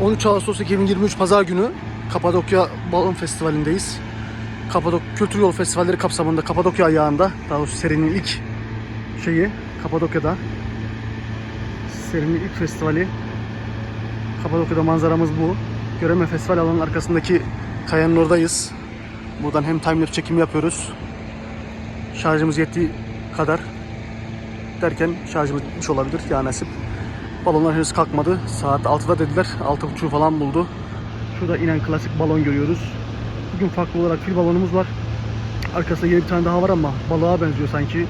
13 Ağustos 2023 Pazar günü Kapadokya Balon Festivali'ndeyiz. Kapadokya Kültür Yol Festivalleri kapsamında Kapadokya ayağında, daha doğrusu serinin ilk şeyi Kapadokya'da. Serinin ilk festivali. Kapadokya'da manzaramız bu. Göreme Festival alanının arkasındaki kayanın oradayız. Buradan hem timelapse çekim yapıyoruz. Şarjımız yettiği kadar derken şarjımız bitmiş olabilir ya nasip. Balonlar henüz kalkmadı. Saat 6'da dediler. 6.30 falan buldu. Şurada inen klasik balon görüyoruz. Bugün farklı olarak fil balonumuz var. Arkasında yeni bir tane daha var ama balığa benziyor sanki.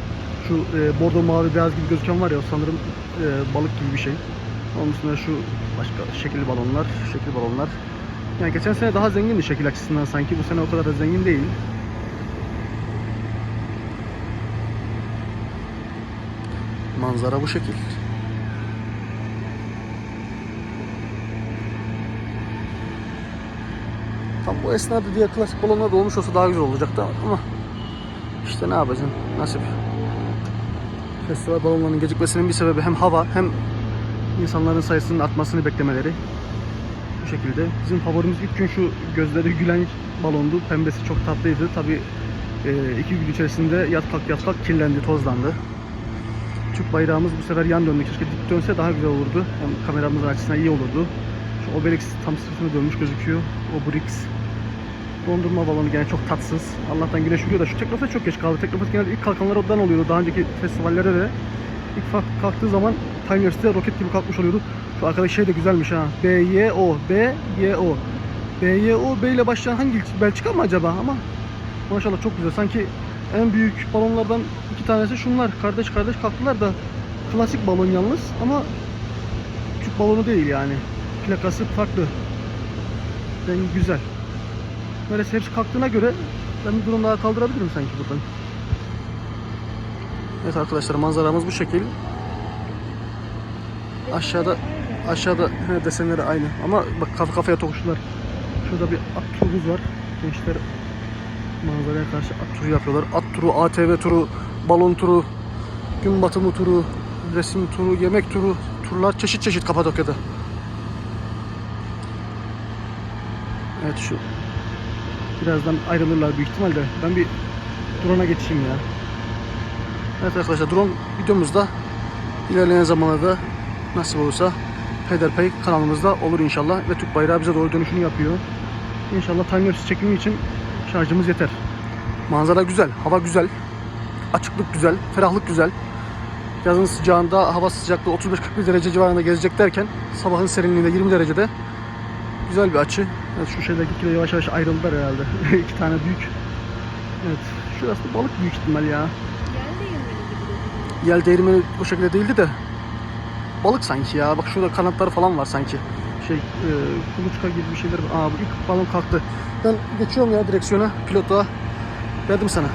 Şu e, bordo mavi beyaz gibi gözüken var ya sanırım e, balık gibi bir şey. Onun dışında şu başka şekilli balonlar, şekil balonlar. Yani geçen sene daha zengindi şekil açısından sanki. Bu sene o kadar da zengin değil. Manzara bu şekil. Tam bu esnada diğer klasik balonlar da olmuş olsa daha güzel olacaktı ama işte ne yapacaksın nasip. Festival balonlarının gecikmesinin bir sebebi hem hava hem insanların sayısının artmasını beklemeleri. Bu şekilde. Bizim favorimiz ilk gün şu gözleri gülen balondu. Pembesi çok tatlıydı. Tabi iki gün içerisinde yat kalk yat kalk kirlendi, tozlandı. Türk bayrağımız bu sefer yan döndü. Keşke dik dönse daha güzel olurdu. Hem kameramızın açısından iyi olurdu. Şu Obelix tam sırtına dönmüş gözüküyor. Obrix. Dondurma balonu gene çok tatsız. Allah'tan güneş vuruyor da şu Teknofest çok geç kaldı. Teknofest genelde ilk kalkanlar oradan oluyordu. Daha önceki festivallerde de ilk kalktığı zaman Timers'te roket gibi kalkmış oluyordu. Şu arkadaki şey de güzelmiş ha. B, Y, O. B, Y, O. B, Y, O. B ile başlayan hangi? Belçika mı acaba? Ama maşallah çok güzel. Sanki en büyük balonlardan iki tanesi şunlar. Kardeş kardeş kalktılar da klasik balon yalnız ama küçük balonu değil yani. Plakası farklı. Rengi güzel. Neredeyse hepsi kalktığına göre ben bir durum daha kaldırabilirim sanki buradan. Evet arkadaşlar manzaramız bu şekil. Aşağıda aşağıda he, desenleri aynı ama bak kafa kafaya tokuştular. Şurada bir at turumuz var. Gençler manzaraya karşı at turu yapıyorlar. At turu, ATV turu, balon turu, gün batımı turu, resim turu, yemek turu, turlar çeşit çeşit Kapadokya'da. Evet şu birazdan ayrılırlar büyük ihtimalle. Ben bir drone'a geçeyim ya. Evet arkadaşlar drone videomuzda ilerleyen zamanlarda nasip olursa Peyderpey kanalımızda olur inşallah ve Türk bayrağı bize doğru dönüşünü yapıyor. İnşallah timelapse çekimi için şarjımız yeter. Manzara güzel, hava güzel, açıklık güzel, ferahlık güzel. Yazın sıcağında hava sıcaklığı 35-41 derece civarında gezecek derken sabahın serinliğinde 20 derecede güzel bir açı. Evet şu gitgide yavaş yavaş ayrıldılar herhalde. İki tane büyük. Evet şurası da balık büyük ihtimal ya. Yel değirmeni bu şekilde değildi de balık sanki ya. Bak şurada kanatları falan var sanki. Şey e, kuluçka gibi bir şeyler. Aa bu ilk balon kalktı. Ben geçiyorum ya direksiyona pilotluğa. Verdim sana.